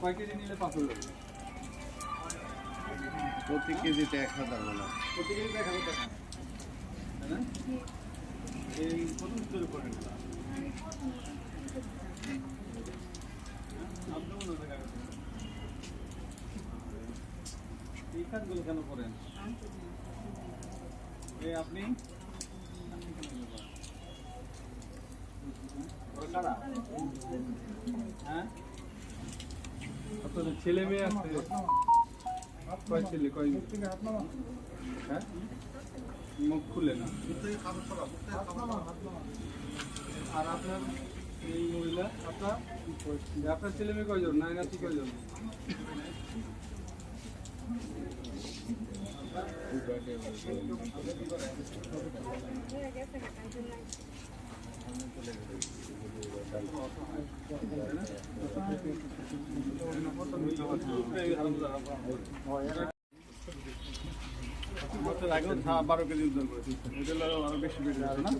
কয় কেজি নিলে পাঁচ হাজার প্রতি কেজিতে এক হাজার বলা প্রতি কেজি এক হাজার টাকা এই কত তৈরি করেন। এই কেন করেন আপনি কেন এগুলো করেন? ওরা কারা? হ্যাঁ আপনাদের ছেলে মেয়ে আছে। কয় ছেলে, কয় হ্যাঁ? মুখ খুলে না। আর আপনার এই মহিলা, আপনার? আপনার ছেলে মেয়ে কয়জন? নাই নাতি কয়জন? বছর বারো কেজি ওজন করেছি আরও বেশি বেড়ে যাবে না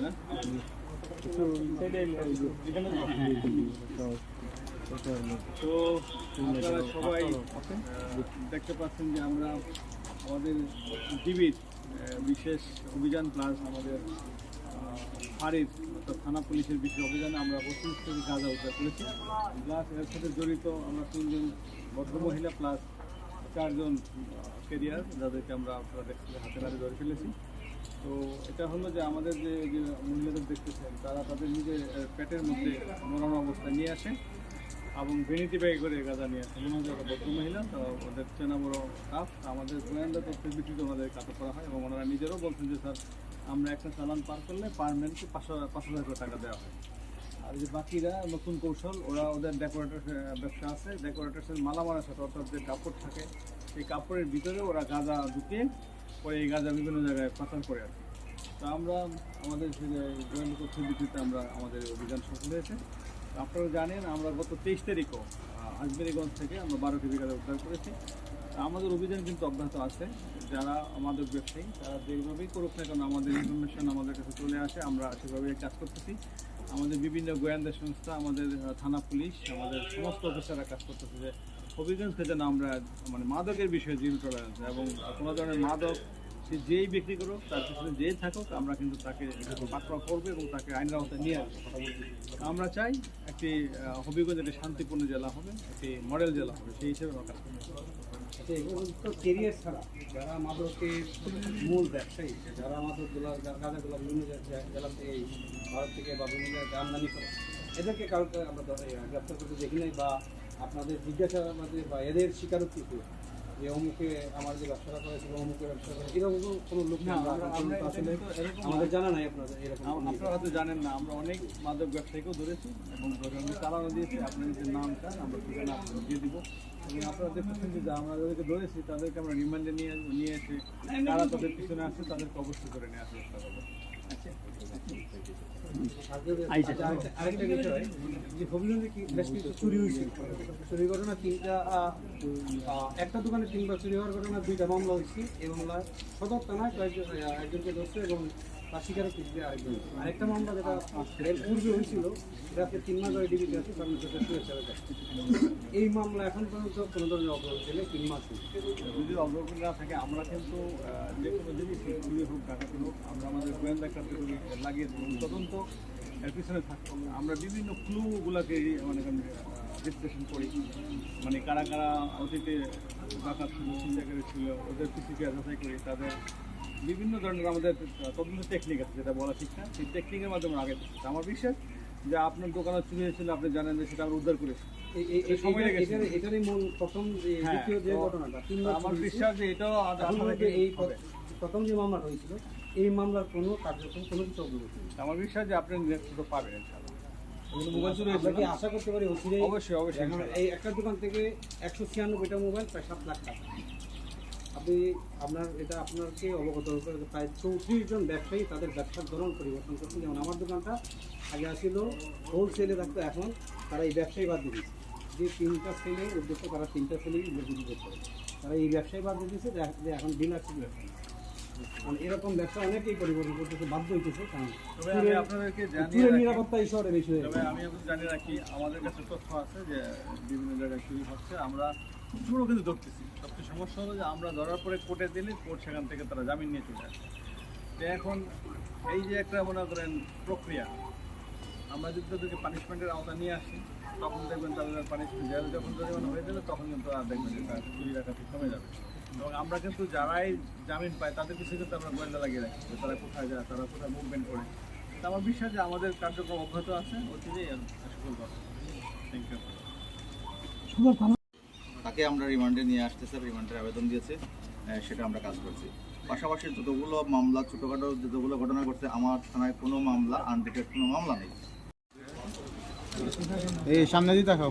না তো সবাই দেখতে পাচ্ছেন যে আমরা আমাদের ডিবির বিশেষ অভিযান প্লাস আমাদের ফাঁড়ির অর্থাৎ থানা পুলিশের বিশেষ অভিযানে আমরা পঁচিশ থেকে গাঁজা উদ্ধার করেছি। প্লাস এর সাথে জড়িত আমরা তিনজন ভদ্রমহিলা প্লাস চারজন কেরিয়ার যাদেরকে আমরা আপনারা দেখতে হাতে নাড়ে ধরে ফেলেছি। তো এটা হলো যে আমাদের যে মহিলাদের দেখতেছেন তারা তাদের নিজের পেটের মধ্যে মরণ অবস্থায় নিয়ে আসে। এবং ভেনিটি ব্যাগে করে গাঁজা নিয়ে আসে মনে হয় যে ভদ্র মহিলা ওদের চেনা বড় কাপ আমাদের গোয়েন্দা তথ্যের ভিত্তিতে ওনাদের কাটা করা হয় এবং ওনারা নিজেরাও বলছেন যে, স্যার, আমরা একটা চালান পার করলে পারমানেন্টলি পাঁচশো পাঁচ হাজার টাকা দেওয়া হয়। আর যে বাকিরা, নতুন কৌশল, ওরা ওদের ডেকোরেটার ব্যবসা আছে। ডেকোরেটার্সের মালামালের সাথে অর্থাৎ যে কাপড় থাকে, সেই কাপড়ের ভিতরে ওরা গাঁজা ঢুকিয়ে পরে এই গাঁজা বিভিন্ন জায়গায় পাচার করে আর তো আমরা, আমাদের গোয়েন্দা তথ্যের ভিত্তিতে আমরা আমাদের অভিযান সফল হয়েছে। আপনারা জানেন, আমরা গত তেইশ তারিখও আজমেরিগঞ্জ থেকে আমরা বারো কেজি গাঁজা উদ্ধার করেছি। আমাদের অভিযান কিন্তু অব্যাহত আছে। যারা আমাদের ব্যবসায়ী, তারা যেভাবেই করুক না কেন আমাদের ইনফরমেশন আমাদের কাছে চলে আসে, আমরা সেভাবেই কাজ করতেছি। আমাদের বিভিন্ন গোয়েন্দা সংস্থা, আমাদের থানা পুলিশ, আমাদের সমস্ত অফিসাররা কাজ করতেছে যে হবিগঞ্জকে যেন আমরা মানে মাদকের বিষয়ে জিরো টলারেন্স এবং কোনো ধরনের মাদক সে যেই বিক্রি করুক, তার পিছনে যেই থাকুক, আমরা কিন্তু তাকে পাকড়াও করব এবং তাকে আইনের আওতায় নিয়ে আসব। আমরা চাই একটি হবিগঞ্জ একটি শান্তিপূর্ণ জেলা হবে, একটি মডেল জেলা হবে, সেই হিসেবে আমরা কাজ করব। আচ্ছা কেরিয়ার ছাড়া যারা মাদকের মূল ব্যবসায়ী, যারা মাদকগুলো গাঁজাগুলো বিভিন্ন ভারত থেকে বা বিভিন্ন জায়গায় করে, এদেরকে কাউকে আমরা গ্রেপ্তার করতে দেখি নাই বা আপনাদের জিজ্ঞাসাবাদে বা এদের স্বীকারোক্তিতে যে অমুকে আমার যে ব্যবসাটা করেছে বা অমুকে ব্যবসা করে এরকম কোনো- লোক না, আসলে আমাদের জানা নাই আপনাদের এরকম আপনারা হয়তো জানেন না আমরা অনেক মাদক ব্যবসায়ীকেও ধরেছি এবং ধরে আমি চালানো দিয়েছি আপনি যে নাম চান আমরা ঠিকানা আপনাদের দিয়ে দিব। এবং আপনারা দেখতেছেন যে আমরা যাদেরকে ধরেছি তাদেরকে আমরা রিমান্ডে নিয়ে নিয়ে এসে তারা তাদের পিছনে আসছে তাদেরকে অবশ্যই করে নিয়ে আসার চেষ্টা করব। আচ্ছা, চুরি ঘটনা তিনটা একটা দোকানে তিনবার চুরি হওয়ার ঘটনা দুইটা মামলা এই কয়েকজন একজনকে এবং মামলা যেটা তিন মাস শুয়েছে এই মামলা এখন পর্যন্ত কোনো ধরনের অগ্রগতি ছিল তিন মাস। যদি অগ্রগতি না থাকে আমরা কিন্তু যে কোনো জিনিস হোক হোক আমরা আমাদের গোয়েন্দা কার্যকরী লাগিয়ে দেবো তদন্ত এর পিছনে থাকব আমরা বিভিন্ন ক্লুগুলোকে মানে বিশ্লেষণ করি। মানে কারা কারা অতীতে ডাকাত চিন্তাকারী ছিল ওদের প্রতিক্রিয়া যাচাই করি তাদের বিভিন্ন ধরনের আমাদের তদন্ত টেকনিক আছে যেটা বলা ঠিক না। সেই টেকনিকের মাধ্যমে আগে। আমার বিশ্বাস যে আপনার দোকানে চুরি হয়েছিল আপনি জানেন যে সেটা আমরা উদ্ধার করেছি। এটারই- মূল প্রথম হ্যাঁ, দ্বিতীয় যে ঘটনাটা আমার বিশ্বাস যে এটাও প্রথম যে মামলা হয়েছিল এই মামলার কোনো কার্যক্রম কোনো কিছু অগ্রগতি নেই। আমার বিশ্বাস যে আপনি নেতৃত্ব পাবেন ইনশাআল্লাহ। মোবাইল চুরি কি আশা করতে পারি অচিরেই অবশ্যই, অবশ্যই, এই একটা দোকান থেকে একশো ছিয়ানব্বইটা মোবাইল প্রায় সাত লাখ টাকা। আপনি আপনার এটা আপনাকে অবগত করে প্রায় চৌত্রিশ জন ব্যবসায়ী তাদের ব্যবসার ধরন পরিবর্তন করছেন। যেমন আমার দোকানটা আগে আসছিল হোলসেলে থাকতো এখন তারা এই ব্যবসায়ী বাদ দিয়ে যে তিনটা সেলে উদ্দেশ্য তারা তিনটা সেলেই বিক্রি করতে তারা এই ব্যবসায়ী বাদ দিয়ে দিচ্ছে যে যে এখন ডিলারশিপ ব্যবসা মানে এরকম ব্যবসা অনেকেই পরিবর্তন করতেছে বাধ্য হইতেছে কারণ আমি আপনাদেরকে জানিয়ে নিরাপত্তা এই শহরে বেশি হয়ে তবে আমি এখন জানিয়ে রাখি আমাদের কাছে তথ্য আছে যে বিভিন্ন জায়গায় চুরি হচ্ছে। আমরা চুরও কিন্তু ধরতেছি। সবচেয়ে সমস্যা হলো যে আমরা ধরার পরে কোর্টে দিলে কোর্ট সেখান থেকে তারা জামিন নিয়ে চলে আসে। তো এখন এই যে একটা মনে করেন প্রক্রিয়া আমরা যদি তাদেরকে পানিশমেন্টের আওতা নিয়ে আসি তখন দেখবেন তাদের পানিশমেন্ট জেলে যখন জরিমানা হয়ে যাবে তখন কিন্তু আর দেখবেন যে তার চুরি ডাকাতি কমে যাবে। এবং আমরা কিন্তু যারাই জামিন পাই তাদের পিছিয়ে কিন্তু আমরা গোয়েন্দা লাগিয়ে রাখি যে তারা কোথায় যায় তারা কোথায় মুভমেন্ট করে। তো আমার বিশ্বাস যে আমাদের কার্যক্রম অব্যাহত আছে অতীতেই থ্যাংক ইউ তাকে আমরা রিমান্ডে নিয়ে আসতেছে রিমান্ডের আবেদন দিয়েছে আহ, সেটা আমরা কাজ করছি। পাশাপাশি যতগুলো মামলা ছোটোখাটো যতগুলো ঘটনা ঘটছে আমার থানায় কোনো মামলা আনডিটেড কোনো মামলা নেই। এই সামনে দিয়ে দেখাও